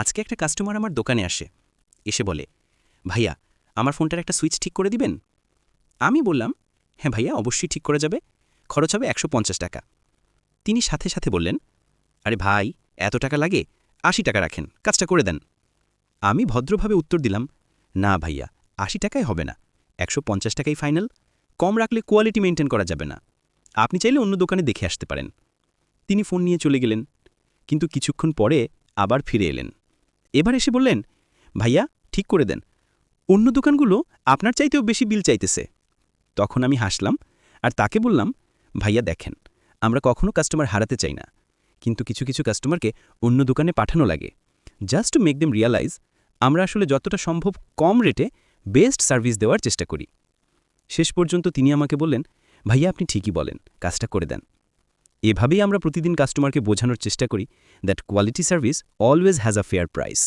আজকে একটা কাস্টমার আমার দোকানে আসে, এসে বলে, ভাইয়া, আমার ফোনটার একটা সুইচ ঠিক করে দিবেন? আমি বললাম হ্যাঁ ভাইয়া, অবশ্যই ঠিক করে যাবে, খরচ হবে একশো পঞ্চাশ টাকা। তিনি সাথে সাথে বললেন, আরে ভাই, এত টাকা লাগে, আশি টাকা রাখেন, কাজটা করে দেন। আমি ভদ্রভাবে উত্তর দিলাম, না ভাইয়া, আশি টাকায় হবে না, একশো পঞ্চাশ টাকাই ফাইনাল কম রাখলে কোয়ালিটি মেনটেন করা যাবে না। আপনি চাইলে অন্য দোকানে দেখে আসতে পারেন। তিনি ফোন নিয়ে চলে গেলেন, কিন্তু কিছুক্ষণ পরে আবার ফিরে এলেন। এবার এসে বললেন, ভাইয়া, ঠিক করে দেন। অন্য দোকানগুলো আপনার চাইতেও বেশি বিল চাইতেছে। তখন আমি হাসলাম আর তাকে বললাম, ভাইয়া, দেখেন, আমরা কখনো কাস্টমার হারাতে চাই না, কিন্তু কিছু কিছু কাস্টমারকে অন্য দোকানে পাঠানো লাগে। Just to make them realise, আমরা আসলে যতটা সম্ভব কম রেটে বেস্ট সার্ভিস দেওয়ার চেষ্টা করি। শেষ পর্যন্ত তিনি আমাকে বললেন, ভাইয়া, আপনি ঠিকই বলেন, কাজটা করে দেন। এভাবেই আমরা প্রতিদিন কাস্টমারকে বোঝানোর চেষ্টা করি that quality service always has a fair price